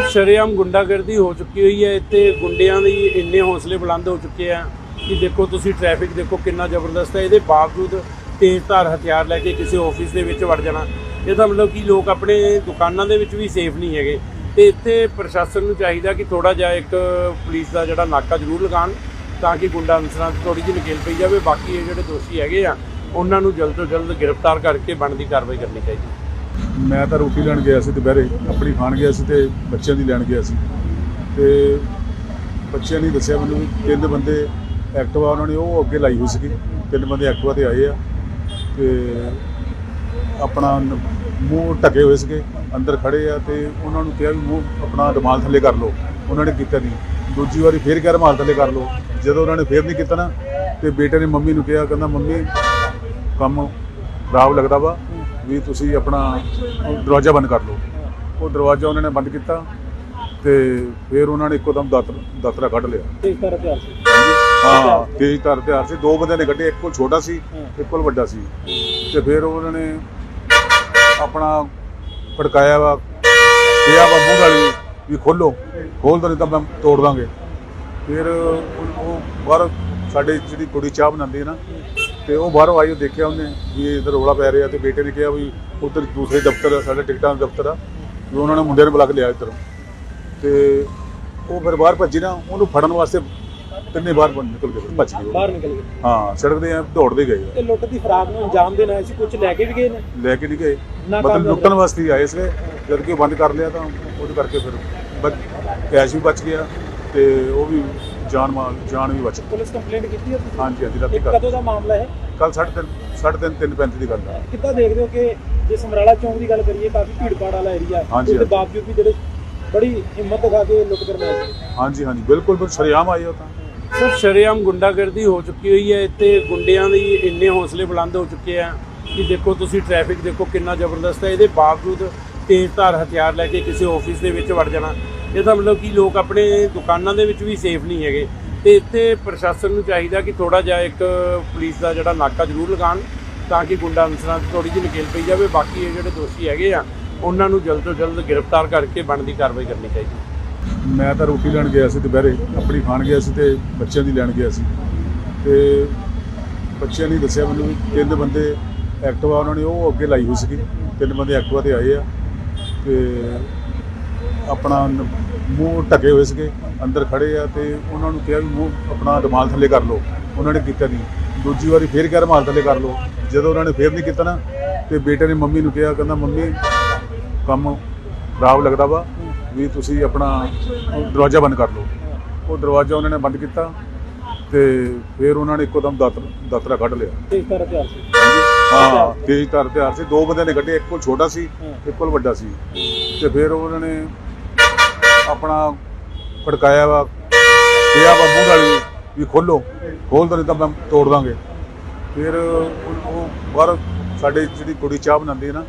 ਸ਼ਰੇਆਮ ਗੁੰਡਾਗਰਦੀ ਹੋ ਚੁੱਕੀ ਹੋਈ ਹੈ, ਇੱਥੇ ਗੁੰਡਿਆਂ ਦੀ ਇੰਨੇ ਹੌਸਲੇ ਬੁਲੰਦ ਹੋ ਚੁੱਕੇ ਆ ਕਿ ਦੇਖੋ ਤੁਸੀਂ ਟ੍ਰੈਫਿਕ ਦੇਖੋ ਕਿੰਨਾ ਜ਼ਬਰਦਸਤ ਹੈ, ਇਹਦੇ ਬਾਵਜੂਦ ਤੇਜ਼ ਧਾਰ ਹਥਿਆਰ ਲੈ ਕੇ ਕਿਸੇ ਆਫਿਸ ਦੇ ਵਿੱਚ ਵੜ ਜਾਣਾ। ਇਹਦਾ ਮਤਲਬ ਕਿ ਲੋਕ ਆਪਣੇ ਦੁਕਾਨਾਂ ਦੇ ਵਿੱਚ ਵੀ ਸੇਫ ਨਹੀਂ ਹੈਗੇ। ਤੇ ਇੱਥੇ ਪ੍ਰਸ਼ਾਸਨ ਨੂੰ ਚਾਹੀਦਾ ਕਿ ਥੋੜਾ ਜਿਹਾ ਇੱਕ ਪੁਲਿਸ ਦਾ ਜਿਹੜਾ ਨਾਕਾ ਜ਼ਰੂਰ ਲਗਾਉਣ ਤਾਂ ਕਿ ਗੁੰਡਾ ਅਨਸਰਾਂ ਤੋਂ ਥੋੜੀ ਜਿਹੀ ਨਕੇਲ ਪਈ ਜਾਵੇ। ਬਾਕੀ ਇਹ ਜਿਹੜੇ ਦੋਸ਼ੀ ਹੈਗੇ ਆ, ਉਹਨਾਂ ਨੂੰ ਜਲਦ ਤੋਂ ਜਲਦ ਗ੍ਰਿਫਤਾਰ ਕਰਕੇ ਬਣਦੀ ਕਾਰਵਾਈ ਕਰਨੀ ਚਾਹੀਦੀ ਮੈਂ ਤਾਂ ਰੋਟੀ ਲੈਣ ਗਿਆ ਸੀ ਦੁਪਹਿਰੇ, ਆਪਣੀ ਖਾਣ ਗਿਆ ਸੀ ਤੇ ਬੱਚਿਆਂ ਦੀ ਲੈਣ ਗਿਆ ਸੀ। ਤੇ ਬੱਚਿਆਂ ਨੇ ਦੱਸਿਆ ਮੈਨੂੰ ਤਿੰਨ ਬੰਦੇ ਐਕਟਿਵਾ ਉਹਨਾਂ ਨੇ ਉਹ ਅੱਗੇ ਲਾਈ ਹੋਈ ਸੀਗੀ, ਤਿੰਨ ਬੰਦੇ ਐਕਟਿਵਾ ਤੇ ਆਏ ਆ। ਤੇ ਆਪਣਾ ਮੂੰਹ ਢਕੇ ਹੋਏ ਸੀਗੇ, ਅੰਦਰ ਖੜੇ ਆ ਤੇ ਉਹਨਾਂ ਨੂੰ ਕਿਹਾ ਵੀ ਮੂੰਹ ਆਪਣਾ ਰੁਮਾਲ ਥੱਲੇ ਕਰ ਲਓ। ਉਹਨਾਂ ਨੇ ਕੀਤਾ ਨਹੀਂ। ਦੂਜੀ ਵਾਰੀ ਫੇਰ ਕਿਹਾ ਰੁਮਾਲ ਥੱਲੇ ਕਰ ਲਓ। ਜਦੋਂ ਉਹਨਾਂ ਨੇ ਫੇਰ ਨਹੀਂ ਕੀਤਾ ਨਾ, ਤੇ ਬੇਟੇ ਨੇ ਮੰਮੀ ਨੂੰ ਕਿਹਾ, ਕਹਿੰਦਾ, ਮੰਮੀ, ਕੰਮ ਖਰਾਬ ਲੱਗਦਾ ਵਾ ਵੀ ਤੁਸੀਂ ਆਪਣਾ ਦਰਵਾਜ਼ਾ ਬੰਦ ਕਰ ਲਓ। ਉਹ ਦਰਵਾਜ਼ਾ ਉਹਨਾਂ ਨੇ ਬੰਦ ਕੀਤਾ ਤੇ ਫਿਰ ਉਹਨਾਂ ਨੇ ਇੱਕੋ ਦਮ ਦਾਤਰ ਦਾਤਰਾ ਕੱਢ ਲਿਆ। ਤੇਜ਼ ਧਾਰ ਹਥਿਆਰ ਸੀ। ਹਾਂ ਤੇਜ਼ ਧਾਰ ਹਥਿਆਰ ਸੀ। ਦੋ ਬੰਦੇ ਨੇ ਕੱਢੇ ਇੱਕ ਕੋਲ ਛੋਟਾ ਸੀ ਇੱਕ ਕੋਲ ਵੱਡਾ ਸੀ। ਤੇ ਫਿਰ ਉਹਨਾਂ ਨੇ ਆਪਣਾ ਫੜਕਾਇਆ ਵਾ ਕਿਹਾ ਵਾ ਮੂੰਹ ਵਾਲੀ ਵੀ ਖੋਲੋ। ਖੋਲ ਦੋ ਨਹੀਂ ਤਾਂ ਮੈਂ ਤੋੜ ਦਾਂਗੇ। ਫਿਰ ਉਹ ਬਾਹਰ ਸਾਡੇ ਜਿਹੜੀ ਕੁੜੀ ਚਾਹ ਬਣਾਉਂਦੀ ਹੈ ਨਾ ਤੇ ਉਹ ਬਾਹਰੋਂ ਆਈ ਉਹ ਦੇਖਿਆ ਉਹਨੇ ਵੀ ਇੱਧਰ ਰੌਲਾ ਪੈ ਰਿਹਾ ਤੇ ਬੇਟੇ ਨੇ ਕਿਹਾ ਵੀ ਉੱਧਰ ਦੂਸਰੇ ਦਫ਼ਤਰ ਆ ਸਾਡੇ ਟਿਕਟਾਂ ਦਾ ਦਫ਼ਤਰ ਆ। ਵੀ ਉਹਨਾਂ ਨੇ ਮੁੰਡੇ ਨੂੰ ਬੁਲਾ ਕੇ ਲਿਆ ਇੱਧਰ। ਤੇ ਉਹ ਫਿਰ ਬਾਹਰ ਭੱਜੀ ਨਾ ਉਹਨੂੰ ਫੜਨ ਵਾਸਤੇ ਤਿੰਨੇ ਬਾਹਰ ਨਿਕਲ ਗਏ ਭੱਜ ਗਏ। ਬਾਹਰ ਨਿਕਲ ਗਏ। ਹਾਂ ਸੜਕ ਦੇ ਐਂ ਦੌੜਦੇ ਗਏ। ਤੇ ਲੁੱਟ ਦੀ ਫਰਾਗ ਨੂੰ ਅੰਜਾਮ ਦੇਣਾ ਸੀ ਕੁਝ ਲੈ ਕੇ ਵੀ ਗਏ ਨੇ? ਲੈ ਕੇ ਨਹੀਂ ਗਏ। ਮਤਲਬ ਲੁੱਟਣ ਵਾਸਤੇ ਆਏ ਸੀਗੇ। ਜਦ ਕਿ ਉਹ ਬੰਦ ਕਰ ਲਿਆ ਤਾਂ ਉਹਦੇ ਕਰਕੇ ਫਿਰ ਕੈਸ਼ ਵੀ ਬਚ ਗਿਆ ਤੇ ਉਹ ਵੀ ਜਾਨ ਮਾਲ ਜਾਨ ਵੀ ਬਚ ਗਈ। ਪੁਲਿਸ ਕੰਪਲੇਂਟ ਕੀਤੀ ਹੈ ਤੁਸੀਂ? ਹਾਂਜੀ ਹਾਂਜੀ ਰਾਤੀ ਇਹ ਕਰ ਕਦੋਂ ਦਾ ਮਾਮਲਾ ਹੈ? ਕੱਲ 3:30 3:30 3:35 ਦੀ ਗੱਲ ਹੈ। ਕਿੱਦਾਂ ਦੇਖਦੇ ਹੋ ਕਿ ਜੇ ਸਮਰਾਲਾ ਚੌਂਕ ਦੀ ਗੱਲ ਕਰੀਏ ਕਾਫੀ ਭੀੜ ਭਾੜ ਵਾਲਾ ਏਰੀਆ ਹਾਂਜੀ, ਉਹਦੇ ਹਾਂਜੀ। ਬਾਵਜੂਦ ਵੀ ਜਿਹੜੇ ਬੜੀ ਹਿੰਮਤ ਦਿਖਾ ਕੇ ਲੁੱਟ ਕਰਨ ਆਏ ਸੀ ਹਾਂਜੀ ਹਾਂਜੀ ਬਿਲਕੁਲ ਬਿਲਕੁਲ ਸ਼ਰੇਆਮ ਆਏ ਉਹ ਤਾਂ। ਸਰ ਸ਼ਰੇਆਮ ਗੁੰਡਾਗਰਦੀ ਹੋ ਚੁੱਕੀ ਹੋਈ ਹੈ। ਇੱਥੇ ਗੁੰਡਿਆਂ ਦੀ ਇੰਨੇ ਹੌਸਲੇ ਬੁਲੰਦ ਹੋ ਚੁੱਕੇ ਆ ਕਿ ਦੇਖੋ ਤੁਸੀਂ ਟ੍ਰੈਫਿਕ ਦੇਖੋ ਕਿੰਨਾ ਜ਼ਬਰਦਸਤ ਹੈ। ਇਹਦੇ ਬਾਵਜੂਦ ਤੇਜ਼ ਧਾਰ ਹਥਿਆਰ ਲੈ ਕੇ ਕਿਸੇ ਆਫਿਸ ਦੇ ਵਿੱਚ ਵੜ ਜਾਣਾ। ਇਹਦਾ ਮਤਲਬ ਕਿ ਲੋਕ ਆਪਣੇ ਦੁਕਾਨਾਂ ਦੇ ਵਿੱਚ ਵੀ ਸੇਫ ਨਹੀਂ ਹੈਗੇ। ਤੇ ਇੱਥੇ ਪ੍ਰਸ਼ਾਸਨ ਨੂੰ ਚਾਹੀਦਾ ਕਿ ਥੋੜਾ ਜਿਹਾ ਇੱਕ ਪੁਲਿਸ ਦਾ ਜਿਹੜਾ ਨਾਕਾ ਜ਼ਰੂਰ ਲਗਾਉਣ, ਤਾਂ ਕਿ ਗੁੰਡਾ ਅਨਸਰਾਂ ਤੋਂ ਥੋੜੀ ਜਿਹੀ ਨਕੇਲ ਪਈ ਜਾਵੇ। ਬਾਕੀ ਇਹ ਜਿਹੜੇ ਦੋਸ਼ੀ ਹੈਗੇ ਆ, ਉਹਨਾਂ ਨੂੰ ਜਲਦ ਤੋਂ ਜਲਦ ਗ੍ਰਿਫਤਾਰ ਕਰਕੇ ਬਣਦੀ ਕਾਰਵਾਈ ਕਰਨੀ ਚਾਹੀਦੀ। ਮੈਂ ਤਾਂ ਰੋਟੀ ਲੈਣ ਗਿਆ ਸੀ ਦੁਪਹਿਰੇ, ਆਪਣੀ ਖਾਣ ਗਿਆ ਸੀ ਤੇ ਬੱਚਿਆਂ ਦੀ ਲੈਣ ਗਿਆ ਸੀ। ਤੇ ਬੱਚਿਆਂ ਨੇ ਦੱਸਿਆ ਮੈਨੂੰ ਤਿੰਨ ਬੰਦੇ ਐਕਟਿਵਾ ਉਹਨਾਂ ਨੇ ਉਹ ਅੱਗੇ ਲਾਈ ਹੋਈ ਸੀਗੀ। ਤਿੰਨ ਬੰਦੇ ਐਕਟਿਵਾ ਤੇ ਆਏ ਆ। ਤੇ ਆਪਣਾ ਮੂੰਹ ਢਕੇ ਹੋਏ ਸੀਗੇ ਅੰਦਰ ਖੜੇ ਆ ਤੇ ਉਹਨਾਂ ਨੂੰ ਕਿਹਾ ਵੀ ਮੂੰਹ ਆਪਣਾ ਰੁਮਾਲ ਥੱਲੇ ਕਰ ਲਓ। ਉਹਨਾਂ ਨੇ ਕੀਤਾ ਨਹੀਂ। ਦੂਜੀ ਵਾਰੀ ਫੇਰ ਕਿਹਾ ਰੁਮਾਲ ਥੱਲੇ ਕਰ ਲਓ। ਜਦੋਂ ਉਹਨਾਂ ਨੇ ਫੇਰ ਨਹੀਂ ਕੀਤਾ ਨਾ ਤੇ ਬੇਟੇ ਨੇ ਮੰਮੀ ਨੂੰ ਕਿਹਾ ਕਹਿੰਦਾ ਮੰਮੀ ਕੰਮ ਖਰਾਬ ਲੱਗਦਾ ਵਾ ਵੀ ਤੁਸੀਂ ਆਪਣਾ ਦਰਵਾਜ਼ਾ ਬੰਦ ਕਰ ਲਓ। ਉਹ ਦਰਵਾਜ਼ਾ ਉਹਨਾਂ ਨੇ ਬੰਦ ਕੀਤਾ ਤੇ ਫਿਰ ਉਹਨਾਂ ਨੇ ਇੱਕੋ ਦਮ ਦਾਤਰ ਦਾਤਰਾ ਕੱਢ ਲਿਆ। ਤੇਜ਼ ਧਾਰ ਹਥਿਆਰ ਸੀ। ਹਾਂ ਤੇਜ਼ ਧਾਰ ਹਥਿਆਰ ਸੀ। ਦੋ ਬੰਦੇ ਨੇ ਕੱਢੇ ਇੱਕ ਕੋਲ ਛੋਟਾ ਸੀ ਇੱਕ ਕੋਲ ਵੱਡਾ ਸੀ। ਤੇ ਫਿਰ ਉਹਨਾਂ ਨੇ ਆਪਣਾ ਖੜਕਾਇਆ ਵਾ, ਕਿਹਾ ਵਾ ਮੂੰਹ ਵਾਲੀ ਵੀ ਖੋਲੋ ਖੋਲ ਦੋ ਨਹੀਂ ਤਾਂ ਮੈਂ ਤੋੜ ਦਾਂਗੇ। ਫਿਰ ਉਹ ਉਹ ਬਾਹਰ ਸਾਡੇ ਜਿਹੜੀ ਕੁੜੀ ਚਾਹ ਬਣਾਉਂਦੀ ਹੈ ਨਾ,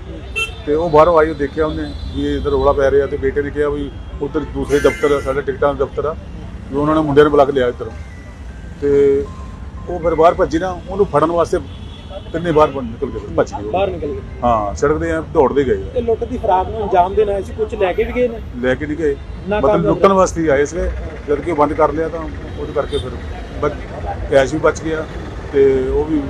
ਤੇ ਉਹ ਬਾਹਰੋਂ ਆਈ, ਉਹ ਦੇਖਿਆ ਉਹਨੇ ਵੀ ਇਹ ਇੱਧਰ ਰੌਲਾ ਪੈ ਰਿਹਾ ਤੇ ਬੇਟੇ ਨੇ ਕਿਹਾ ਵੀ ਉੱਧਰ ਦੂਸਰੇ ਦਫ਼ਤਰ ਆ, ਸਾਡੇ ਟਿਕਟਾਂ ਦਾ ਦਫ਼ਤਰ ਆ, ਵੀ ਉਹਨਾਂ ਨੇ ਮੁੰਡੇ ਨੂੰ ਬੁਲਾ ਕੇ ਲਿਆ ਇੱਧਰ। ਤੇ ਉਹ ਫਿਰ ਬਾਹਰ ਭੱਜੀ ਨਾ, ਉਹਨੂੰ ਫੜਨ ਵਾਸਤੇ ਤਿੰਨੇ ਬਾਹਰ ਨਿਕਲ ਗਏ ਭੱਜ ਗਏ। ਬਾਹਰ ਨਿਕਲ ਗਏ। ਹਾਂ ਸੜਕ ਦੇ ਦੌੜਦੇ ਗਏ ਤੇ ਲੁੱਟ ਦੀ ਫਰਾਗ ਨੂੰ ਅੰਜਾਮ ਦੇਣਾ ਸੀ ਕੁਝ ਲੈ ਕੇ ਵੀ ਗਏ ਨੇ? ਲੈ ਕੇ ਨਹੀਂ ਗਏ। ਮਤਲਬ ਲੁੱਟਣ ਵਾਸਤੇ ਹੀ ਆਏ ਸੀਗੇ। ਜਦ ਕਿ ਬੰਦ ਕਰ ਲਿਆ ਤਾਂ ਉਹਦੇ ਕਰਕੇ ਫਿਰ ਬਚ ਕੈਸ਼ ਵੀ ਬਚ ਗਿਆ ਤੇ ਉਹ ਵੀ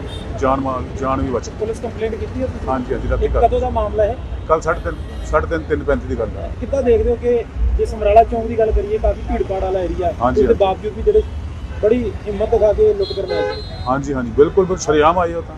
ਜਾਨ ਮਾਲ ਜਾਨ ਵੀ ਬਚ ਪੁਲਿਸ ਕੰਪਲੇਂਟ ਕੀਤੀ ਹੈ ਤੁਸੀਂ? ਹਾਂਜੀ ਹਾਂਜੀ ਰਾਤੀ ਕਦੋਂ ਦਾ ਮਾਮਲਾ ਹੈ? ਕੱਲ 3:30 3:30 3:35 ਦੀ ਗੱਲ ਹੈ ਕਿੱਦਾਂ ਦੇਖਦੇ ਹੋ ਕਿ ਜੇ ਸਮਰਾਲਾ ਚੌਂਕ ਦੀ ਗੱਲ ਕਰੀਏ ਕਾਫੀ ਭੀੜ ਭਾੜ ਵਾਲਾ ਏਰੀਆ ਉਹਦੇ ਹਾਂਜੀ। ਬਾਵਜੂਦ ਵੀ ਜਿਹੜੇ ਬੜੀ ਹਿੰਮਤ ਦਿਖਾ ਕੇ ਲੁੱਟ ਕਰਨ ਆਏ ਹਾਂਜੀ ਹਾਂਜੀ ਬਿਲਕੁਲ ਬਿਲਕੁਲ ਸ਼ਰੇਆਮ ਆਏ ਉਹ ਤਾਂ।